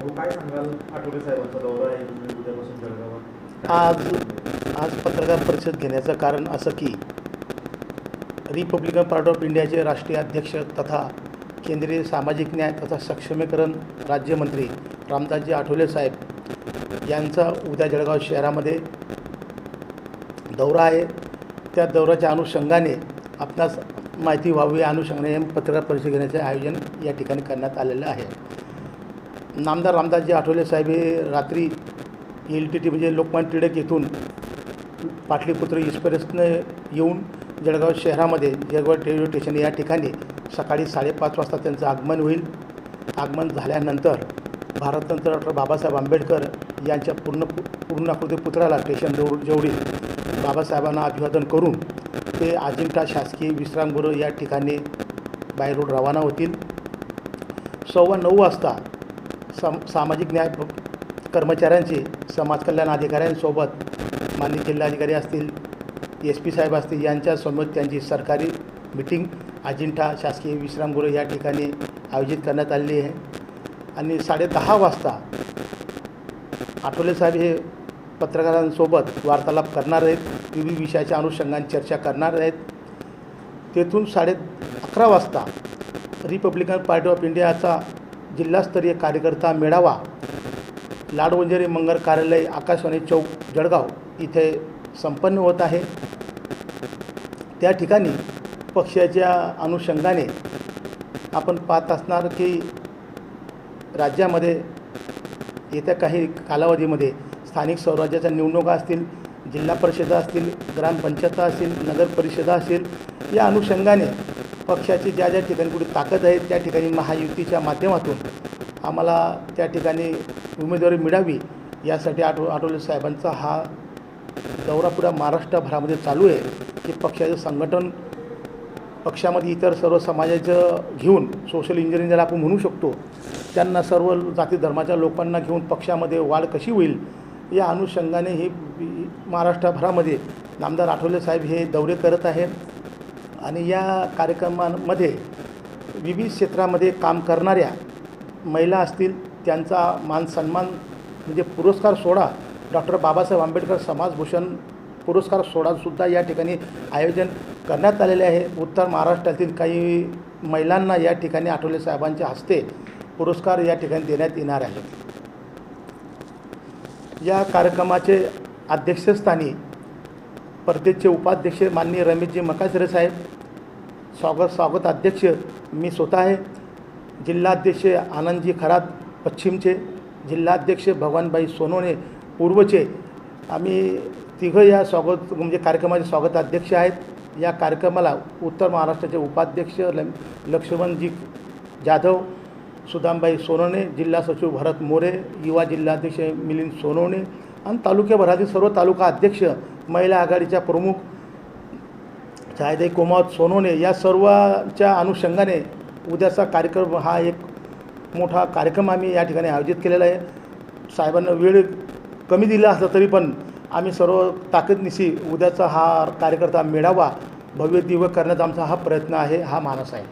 काय सांगाल आठवले साहेबांचा दौरा आहे उद्यापासून जळगावात? आज आज पत्रकार परिषद घेण्याचं कारण असं की रिपब्लिकन पार्टी ऑफ इंडियाचे राष्ट्रीय अध्यक्ष तथा केंद्रीय सामाजिक न्याय तथा सक्षमीकरण राज्यमंत्री रामदासजी आठवले साहेब यांचा उद्या जळगाव शहरामध्ये दौरा आहे. त्या दौऱ्याच्या अनुषंगाने आपणास माहिती व्हावी अनुषंगाने पत्रकार परिषद घेण्याचे आयोजन या ठिकाणी करण्यात आलेलं आहे. नामदार रामदासजी आठवले साहेब हे रात्री एल टी टी म्हणजे लोकमान्य टिळक येथून पाटलीपुत्र एक्सप्रेसनं येऊन जळगाव शहरामध्ये जळगाव रेल्वे स्टेशन या ठिकाणी सकाळी साडेपाच वाजता त्यांचं आगमन होईल. आगमन झाल्यानंतर भारतरत्न डॉक्टर बाबासाहेब आंबेडकर यांच्या पूर्ण पूर्णाकृती पुतळ्याला स्टेशन जवळ जेवढी बाबासाहेबांना अभिवादन करून ते अजिंठा शासकीय विश्रामगृह या ठिकाणी बाय रोड रवाना होतील. सव्वा नऊ वाजता सम सामाजिक न्याय प- कर्मचाऱ्यांचे समाज कल्याण अधिकाऱ्यांसोबत माननीय जिल्हाधिकारी असतील एस पी साहेब असतील यांच्यासमोर त्यांची सरकारी मिटिंग अजिंठा शासकीय विश्रामगृह या ठिकाणी आयोजित करण्यात आलेली आहे. आणि साडेदहा वाजता आठवले साहेब हे पत्रकारांसोबत वार्तालाप करणार आहेत विविध विषयाच्या अनुषंगाने चर्चा करणार आहेत. तेथून साडे अकरा वाजता रिपब्लिकन पार्टी ऑफ इंडियाचा जिल्हास्तरीय कार्यकर्ता मेळावा लाडवंजरी मंगल कार्यालय आकाशवाणी चौक जळगाव इथे संपन्न होत आहे. त्या ठिकाणी पक्षाच्या अनुषंगाने आपण पाहत असणार की राज्यामध्ये येत्या काही कालावधीमध्ये स्थानिक स्वराज्याच्या निवडणुका असतील जिल्हा परिषदा असतील ग्रामपंचायत असतील नगर परिषदा असतील या अनुषंगाने पक्षाची ज्या ज्या ठिकाणी कुठे ताकद आहे त्या ठिकाणी महायुतीच्या माध्यमातून आम्हाला त्या ठिकाणी उमेदवारी मिळावी यासाठी आठव आठवले साहेबांचा हा दौरा पुरा महाराष्ट्रभरामध्ये चालू आहे की पक्षाचं संघटन पक्षामध्ये इतर सर्व समाजाचं घेऊन सोशल इंजिनिअरिंग ज्याला आपण म्हणू शकतो त्यांना सर्व जाती धर्माच्या लोकांना घेऊन पक्षामध्ये वाढ कशी होईल या अनुषंगाने हे महाराष्ट्रभरामध्ये नामदार आठवले साहेब हे दौरे करत आहेत. आणि या कार्यक्रमांमध्ये विविध क्षेत्रामध्ये काम करणाऱ्या महिला असतील त्यांचा मान सन्मान म्हणजे पुरस्कार सोहळा डॉक्टर बाबासाहेब आंबेडकर समाजभूषण पुरस्कार सोहळासुद्धा या ठिकाणी आयोजन करण्यात आलेले आहे. उत्तर महाराष्ट्रातील काही महिलांना या ठिकाणी आठवले साहेबांच्या हस्ते पुरस्कार या ठिकाणी देण्यात येणार आहेत. या कार्यक्रमाचे अध्यक्षस्थानी परदेशचे उपाध्यक्ष माननीय रमेशजी मकासरे साहेब स्वागत स्वागत अध्यक्ष मी स्वतः आहे. जिल्हाध्यक्ष आनंदजी खरात पश्चिमचे जिल्हाध्यक्ष भगवानबाई सोनवणे पूर्वचे. आम्ही तिघं या स्वागत म्हणजे कार्यक्रमाचे स्वागत अध्यक्ष आहेत. या कार्यक्रमाला उत्तर महाराष्ट्राचे उपाध्यक्ष ल लक्ष्मणजी जाधव सुदामबाई सोनवणे जिल्हा सचिव भरत मोरे युवा जिल्हाध्यक्ष मिलिंद सोनवणे आणि तालुक्याभरातील सर्व तालुका अध्यक्ष महिला आघाडीच्या प्रमुख छायदे कोमावत सोनोने या सर्वांच्या अनुषंगाने उद्याचा कार्यक्रम हा एक मोठा कार्यक्रम आम्ही या ठिकाणी आयोजित केलेला आहे. साहेबांना वेळ कमी दिला असला तरी पण आम्ही सर्व ताकदनिशी उद्याचा हा कार्यकर्ता मेळावा भव्य दिव्य करण्याचा आमचा हा प्रयत्न आहे हा मानस आहे.